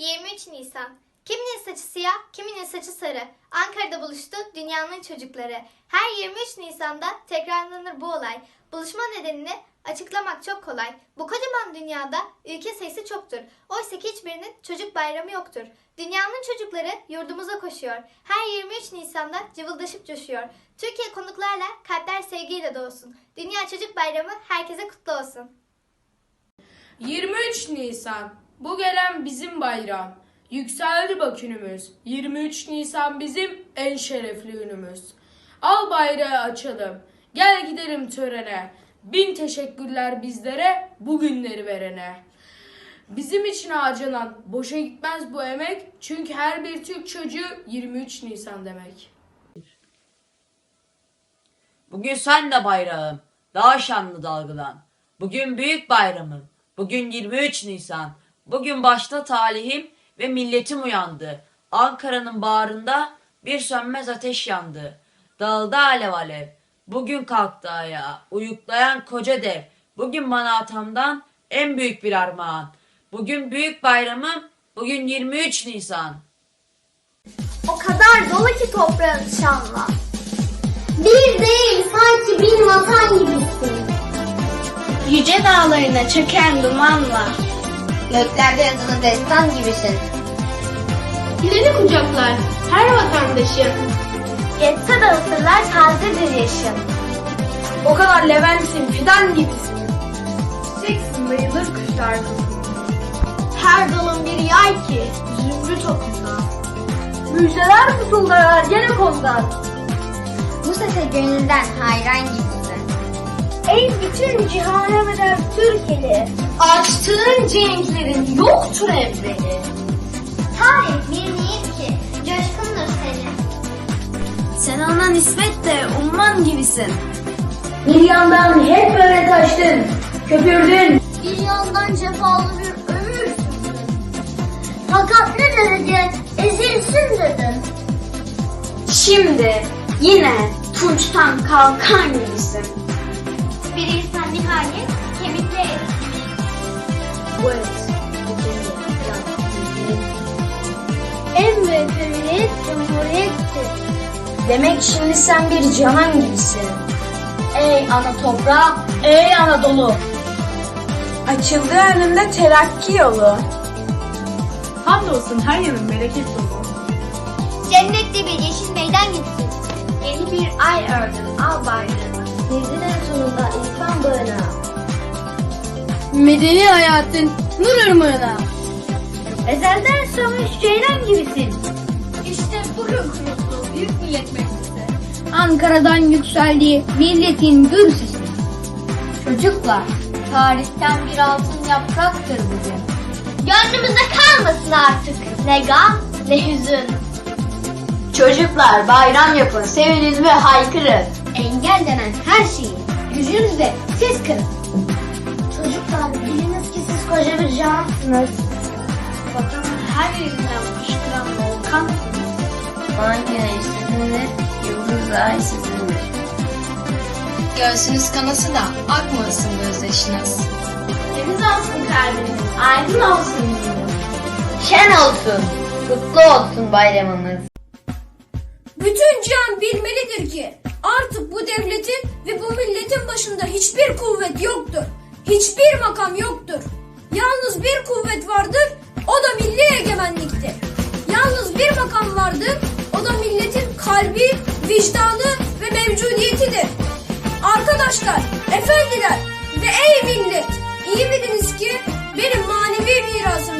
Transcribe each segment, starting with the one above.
23 Nisan. Kiminin saçı siyah, kiminin saçı sarı. Ankara'da buluştu dünyanın çocukları. Her 23 Nisan'da tekrarlanır bu olay. Buluşma nedenini açıklamak çok kolay. Bu kocaman dünyada ülke sayısı çoktur. Oysa ki hiçbirinin çocuk bayramı yoktur. Dünyanın çocukları yurdumuza koşuyor. Her 23 Nisan'da cıvıldaşıp coşuyor. Türkiye konuklarla kalpler sevgiyle doğsun. Dünya Çocuk Bayramı herkese kutlu olsun. 23 Nisan. Bu gelen bizim bayram. Yükseldi bak günümüz. 23 Nisan bizim en şerefli günümüz. Al bayrağı açalım. Gel gidelim törene. Bin teşekkürler bizlere bu günleri verene. Bizim için harcanan boşa gitmez bu emek. Çünkü her bir Türk çocuğu 23 Nisan demek. Bugün sen de bayrağım, daha şanlı dalgalan. Bugün büyük bayramım, bugün 23 Nisan. Bugün başta talihim ve milletim uyandı. Ankara'nın bağrında bir sönmez ateş yandı. Dağıldı alev alev. Bugün kalktı ayağa, uyuklayan koca dev. Bugün bana atamdan en büyük bir armağan. Bugün büyük bayramım, bugün 23 Nisan. O kadar dolu ki toprağın şanla. Bir değil sanki bin vatan gibisin. Yüce dağlarına çöken dumanla. Göklerde yazılı destan gibisin. İleri kucaklar her vatandaşım. Geçse de ısırlar tazedir yaşım. O kadar Levent'in fidan gibisin. Çiçeksin bayılır kuşlar Her dalın bir yay ki zümrüt okunda. Müjdeler fısıldar ergene ondan. Bu sese gönülden hayran gibisin. Ey bütün cihana bedel Türkeli. Açtığın cenklerin yoktur evveli. Tarih niyet ki coşkundur senin. Sen ona nispet de umman gibisin. Bir yandan hep böyle taştın, köpürdün. Bir yandan cefalı bir ömür. Fakat ne derece ezilsin dedin. Şimdi yine tunçtan kalkan gibisin. Bir insan nihayet kemikle erir. Bu et. En büyük cumhuriyet cumhuriyettir. Demek şimdi sen bir canan gibisin. Ey ana toprağı, ey Anadolu. Açıldı önünde terakki yolu. Hamdolsun her yanın bereket dolu. Cennette bir yeşil meydan gitsin. Yeni bir ay ördün al bayrağını. Denizin en sonunda. Medeni hayatın nur ırmağına. Ezelden sönmüş ceylan gibisin. İşte bugün kuruldu Büyük Millet Meclisi. Ankara'dan yükseldi milletin gür sesi. Çocuklar, tarihten bir altın yapraktır bugün. Gönlümüzde kalmasın artık ne gam ne hüzün. Çocuklar bayram yapın, sevinin ve haykırın. Engel denen her şeyi gücünüzle siz kırın. Çocuklar biliniz ki siz koca bir cansınız. Vatanın her yerinden fışkıran volkansınız. Van güneş sizindir, yıldız ay sizindir. Göğsünüz kanası da akmasın gözyaşınız. Temiz olsun kalbiniz, aydın olsun yüzünüz. Şen olsun, kutlu olsun bayramımız. Bütün cihan bilmelidir ki artık bu devletin ve bu milletin başında hiçbir kuvvet yoktur. Hiçbir makam yoktur. Yalnız bir kuvvet vardır, o da milli egemenliktir. Yalnız bir makam vardır, o da milletin kalbi, vicdanı ve mevcudiyetidir. Arkadaşlar, efendiler ve ey millet, iyi biliniz ki benim manevi mirasım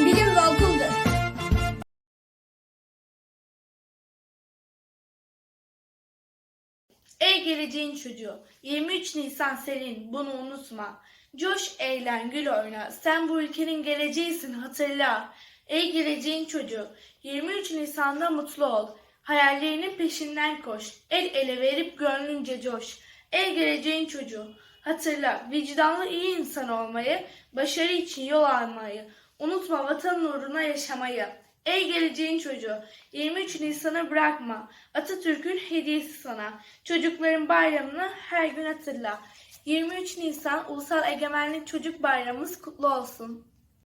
Ey geleceğin çocuğu, 23 Nisan senin, bunu unutma. Coş, eğlen, gül oyna, sen bu ülkenin geleceğisin, hatırla. Ey geleceğin çocuğu, 23 Nisan'da mutlu ol. Hayallerinin peşinden koş, el ele verip gönlünce coş. Ey geleceğin çocuğu, hatırla, vicdanlı iyi insan olmayı, başarı için yol almayı, unutma vatan uğruna yaşamayı. Ey geleceğin çocuğu, 23 Nisan'ı bırakma. Atatürk'ün hediyesi sana. Çocukların bayramını her gün hatırla. 23 Nisan Ulusal Egemenlik Çocuk Bayramımız kutlu olsun.